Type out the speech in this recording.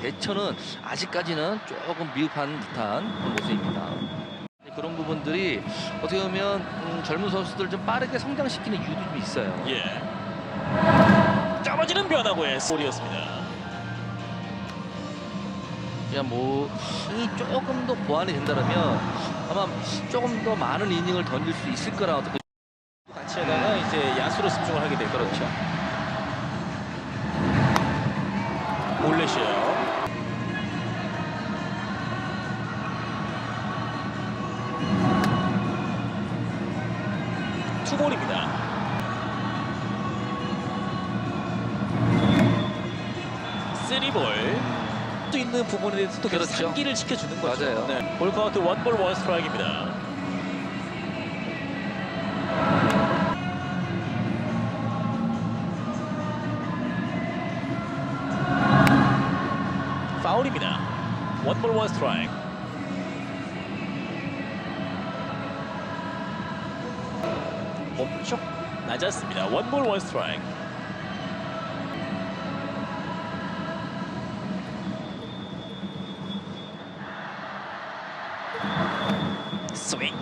피처는 아직까지는 조금 미흡한 듯한 모습입니다. 그런 부분들이 어떻게 보면 음, 젊은 선수들 좀 빠르게 성장시키는 이유도 좀 있어요. 예. 떨어지는 변화구의 볼이었습니다. 그냥 뭐이 조금 더 보완이 된다면 아마 조금 더 많은 이닝을 던질 수 있을 거라고 그 같이 하다가 이제 야수로 집중을 하게 될 그렇죠. 올레시요. 투볼입니다. 쓰리볼. 수 있는 부분에 대해서도 계속 그렇죠. 상기를 시켜주는 거죠. 맞아요. 네. 볼 카운트 원볼 원 스트라이크입니다. 파울입니다. 원볼 원 스트라이크. 몸쪽 낮았습니다. 원볼 원 스트라이크. 스윙.